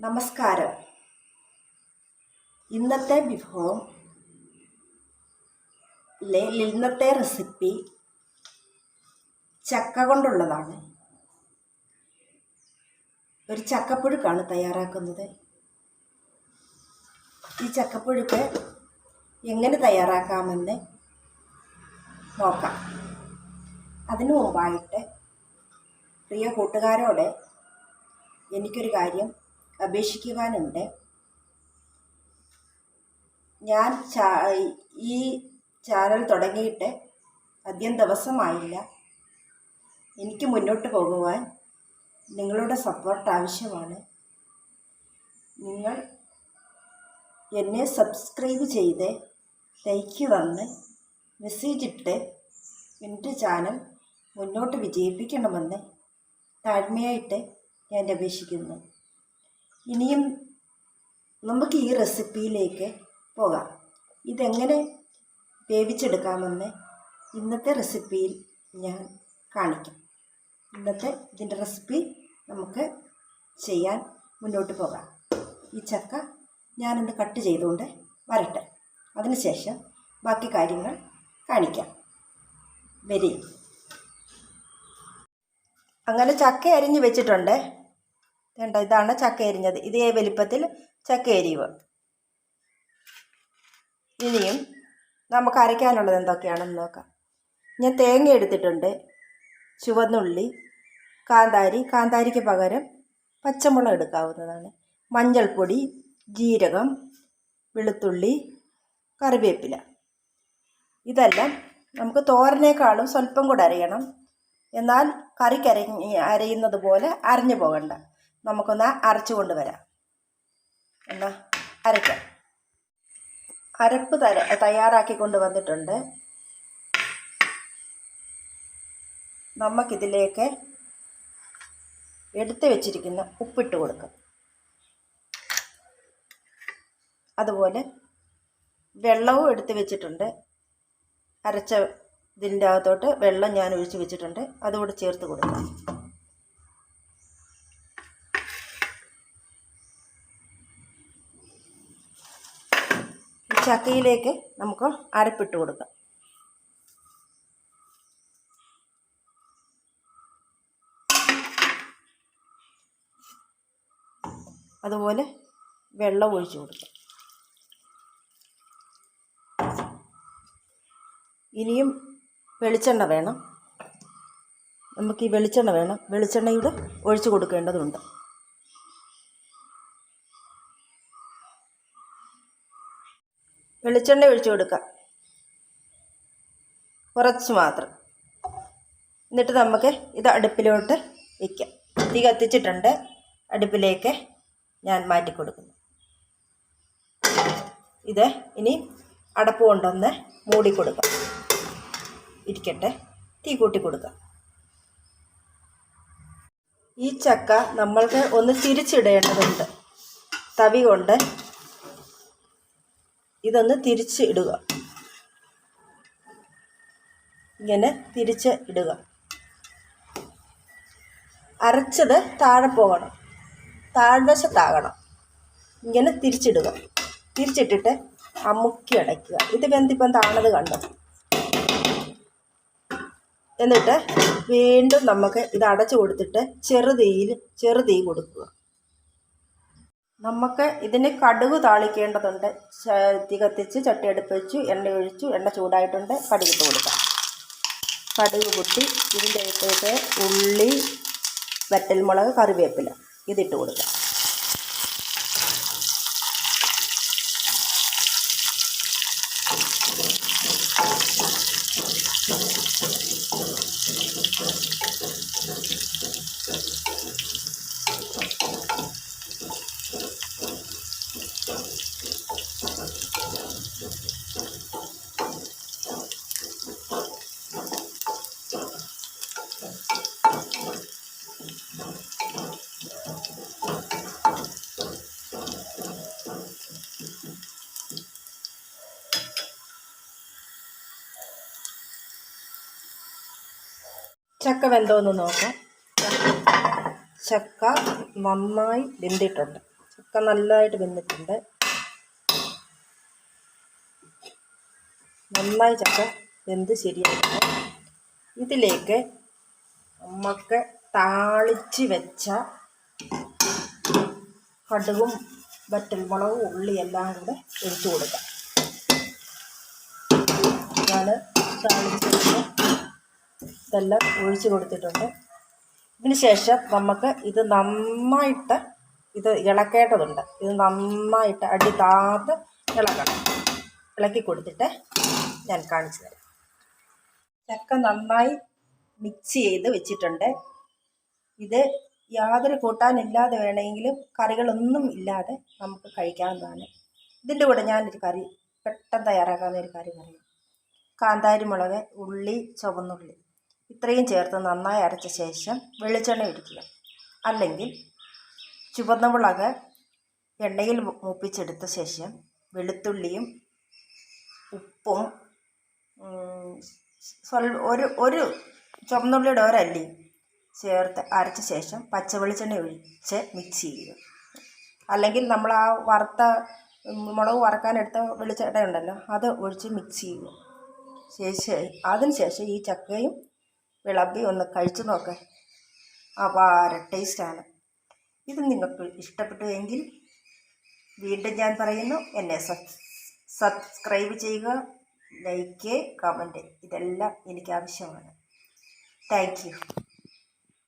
നമസ്കാരം. ഇന്നത്തെ വിഭവം ഇന്നത്തെ റെസിപ്പി ചക്ക കൊണ്ടുള്ളതാണ്. ഒരു ചക്കപ്പുഴുക്കാണ് തയ്യാറാക്കുന്നത്. ഈ ചക്കപ്പുഴുക്ക് എങ്ങനെ തയ്യാറാക്കാമെന്ന് നോക്കാം. അതിനു മുമ്പായിട്ട് പ്രിയ കൂട്ടുകാരോട് എനിക്കൊരു കാര്യം അപേക്ഷിക്കുവാനുണ്ട്. ഞാൻ ഈ ചാനൽ തുടങ്ങിയിട്ട് അധികം ദിവസമായില്ല. എനിക്ക് മുന്നോട്ട് പോകുവാൻ നിങ്ങളുടെ സപ്പോർട്ട് ആവശ്യമാണ്. നിങ്ങൾ എന്നെ സബ്സ്ക്രൈബ് ചെയ്ത് ലൈക്ക് തന്ന് മെസ്സേജ് ഇട്ട് എന്റെ ചാനൽ മുന്നോട്ട് വിജയിപ്പിക്കണമെന്ന് താഴ്മയായിട്ട് ഞാൻ അപേക്ഷിക്കുന്നു. ഇനിയും നമുക്ക് ഈ റെസിപ്പിയിലേക്ക് പോകാം. ഇതെങ്ങനെ വേവിച്ചെടുക്കാമെന്ന് ഇന്നത്തെ റെസിപ്പിയിൽ ഞാൻ കാണിക്കാം. ഇന്നത്തെ ഇതിന്റെ റെസിപ്പി നമുക്ക് ചെയ്യാൻ മുന്നോട്ട് പോകാം. ഈ ചക്ക ഞാനൊന്ന് കട്ട് ചെയ്തുകൊണ്ട് വരട്ടെ. അതിനുശേഷം ബാക്കി കാര്യങ്ങൾ കാണിക്കാം. വരി. അങ്ങനെ ചക്ക അരിഞ്ഞ് വെച്ചിട്ടുണ്ട്. വേണ്ട ഇതാണ് ചക്ക എരിഞ്ഞത്. ഇതേ വലിപ്പത്തിൽ ചക്ക എരിവ്. ഇനിയും നമുക്ക് അരയ്ക്കാനുള്ളത് എന്തൊക്കെയാണെന്ന് നോക്കാം. ഞാൻ തേങ്ങ എടുത്തിട്ടുണ്ട്. ചുവന്നുള്ളി കാന്താരി. കാന്താരിക്ക് പകരം പച്ചമുളക് എടുക്കാവുന്നതാണ്. മഞ്ഞൾപ്പൊടി ജീരകം വെളുത്തുള്ളി കറിവേപ്പില. ഇതെല്ലാം നമുക്ക് തോരനേക്കാളും സ്വല്പം കൂടെ അരയണം. എന്നാൽ കറിക്ക് അരഞ്ഞ് അരയുന്നത് പോലെ അരഞ്ഞു പോകണ്ട. നമുക്കൊന്ന് അരച്ചു കൊണ്ടുവരാം. എന്നാ അരയ്ക്കാം. അരപ്പ് തര തയ്യാറാക്കി കൊണ്ടുവന്നിട്ടുണ്ട് നമുക്കിതിലേക്ക് എടുത്തു വെച്ചിരിക്കുന്ന ഉപ്പിട്ട് കൊടുക്കാം. അതുപോലെ വെള്ളവും എടുത്തു വെച്ചിട്ടുണ്ട്. അരച്ച ഇതിന്റെ അകത്തോട്ട് വെള്ളം ഞാൻ ഒഴിച്ച് വെച്ചിട്ടുണ്ട്. അതുകൂടെ ചേർത്ത് കൊടുക്കാം. ചക്കയിലേക്ക് നമുക്ക് അരപ്പിട്ട് കൊടുക്കാം. അതുപോലെ വെള്ളം ഒഴിച്ച് കൊടുക്കാം. ഇനിയും വെളിച്ചെണ്ണ വേണം. നമുക്ക് ഈ വെളിച്ചെണ്ണ വേണം. വെളിച്ചെണ്ണയുടെ ഒഴിച്ചു കൊടുക്കേണ്ടതുണ്ട്. വെളിച്ചെണ്ണ ഒഴിച്ചു കൊടുക്കാം. കുറച്ച് മാത്രം. എന്നിട്ട് നമുക്ക് ഇത് അടുപ്പിലോട്ട് വയ്ക്കാം തീ കത്തിച്ചിട്ടുണ്ട്. അടുപ്പിലേക്ക് ഞാൻ മാറ്റി കൊടുക്കുന്നു. ഇത് ഇനി അടപ്പ് കൊണ്ടൊന്ന് മൂടി കൊടുക്കാം. ഇരിക്കട്ടെ. തീ കൂട്ടി കൊടുക്കാം. ഈ ചക്ക നമ്മൾക്ക് ഒന്ന് തിരിച്ചിടേണ്ടതുണ്ട്. തവി കൊണ്ട് ഇതൊന്ന് തിരിച്ച് ഇടുക. ഇങ്ങനെ തിരിച്ച് ഇടുക. അരച്ചത് താഴെ പോകണം. താഴ്വശത്താകണം. ഇങ്ങനെ തിരിച്ചിടുക. തിരിച്ചിട്ടിട്ട് അമുക്കി അടയ്ക്കുക. ഇത് വെന്തിപ്പം താണത് കണ്ടു? എന്നിട്ട് വീണ്ടും നമുക്ക് ഇത് അടച്ചു കൊടുത്തിട്ട് ചെറുതീയിൽ ചെറുതീ കൊടുക്കുക. നമുക്ക് ഇതിന് കടുക് താളിക്കേണ്ടതുണ്ട്. തീ കത്തിച്ച് ചട്ടി അടുപ്പ് വെച്ചു എണ്ണ ഒഴിച്ചു എണ്ണ ചൂടായിട്ടുണ്ട്. കടുകിട്ട് കൊടുക്കാം. കടുക് പൊട്ടി ഇതിന്റെ അകത്തേക്ക് ഉള്ളി വറ്റൽമുളക് കറിവേപ്പില. ഇതിട്ട് കൊടുക്കാം. ചക്ക വെന്തോന്ന് നോക്കാം. ചക്ക നന്നായി വെന്തിട്ടുണ്ട്. ചക്ക നല്ലതായിട്ട് വെന്തിട്ടുണ്ട്. നന്നായി ചക്ക വെന്ത് ശരിയായിട്ടുണ്ട്. ഇതിലേക്ക് നമുക്ക് താളിച്ച് വെച്ച കടുകും വറ്റൽമുളകും ഉള്ളി എല്ലാം കൂടെ ഒഴിച്ചു കൊടുക്കാം. ഞാൻ താളിച്ച് വെച്ച ഇതെല്ലാം ഒഴിച്ച് കൊടുത്തിട്ടുണ്ട്. ഇതിന് ശേഷം നമുക്ക് ഇത് നന്നായിട്ട് ഇത് ഇളക്കേണ്ടതുണ്ട്. ഇത് നന്നായിട്ട് അടി താത്ത് ഇളക്കണം ഇളക്കി കൊടുത്തിട്ട് ഞാൻ കാണിച്ചു തരാം. ചക്ക നന്നായി മിക്സ് ചെയ്ത് വെച്ചിട്ടുണ്ട്. ഇത് യാതൊരു കൂട്ടാനില്ലാതെ വേണമെങ്കിലും കറികളൊന്നും ഇല്ലാതെ നമുക്ക് കഴിക്കാവുന്നതാണ്. ഇതിന്റെ കൂടെ ഞാനൊരു കറി പെട്ടെന്ന് തയ്യാറാക്കാവുന്ന ഒരു കറി പറയാം. കാന്താരി മുളക് ഉള്ളി ചുവന്നുള്ളി. ഇത്രയും ചേർത്ത് നന്നായി അരച്ച ശേഷം വെളിച്ചെണ്ണ ഒഴിക്കുക. അല്ലെങ്കിൽ ചുവന്ന മുളക് എണ്ണയിൽ മൂപ്പിച്ചെടുത്ത ശേഷം വെളുത്തുള്ളിയും ഉപ്പും സ്വൽ ഒരു ഒരു ചുവന്നുള്ളിയുടെ ഒരല്ലി ചേർത്ത് അരച്ച ശേഷം പച്ച വെളിച്ചെണ്ണ ഒഴിച്ച് മിക്സ് ചെയ്യുക. അല്ലെങ്കിൽ നമ്മൾ ആ വറുത്ത മുളക് വറക്കാനെടുത്ത വെളിച്ചെണ്ണ ഉണ്ടല്ലോ അത് ഒഴിച്ച് മിക്സ് ചെയ്യുക. ശേഷം അതിന് ശേഷം ഈ ചക്കയും വിളമ്പി ഒന്ന് കഴിച്ചു നോക്ക്. അപാര ടേസ്റ്റാണ് ഇത് നിങ്ങൾക്ക് ഇഷ്ടപ്പെട്ടു എങ്കിൽ വീണ്ടും ഞാൻ പറയുന്നു എന്നെ സബ്സ്ക്രൈബ് ചെയ്യുക ലൈക്ക് കമന്റ് ഇതെല്ലാം എനിക്ക് ആവശ്യമാണ്. താങ്ക്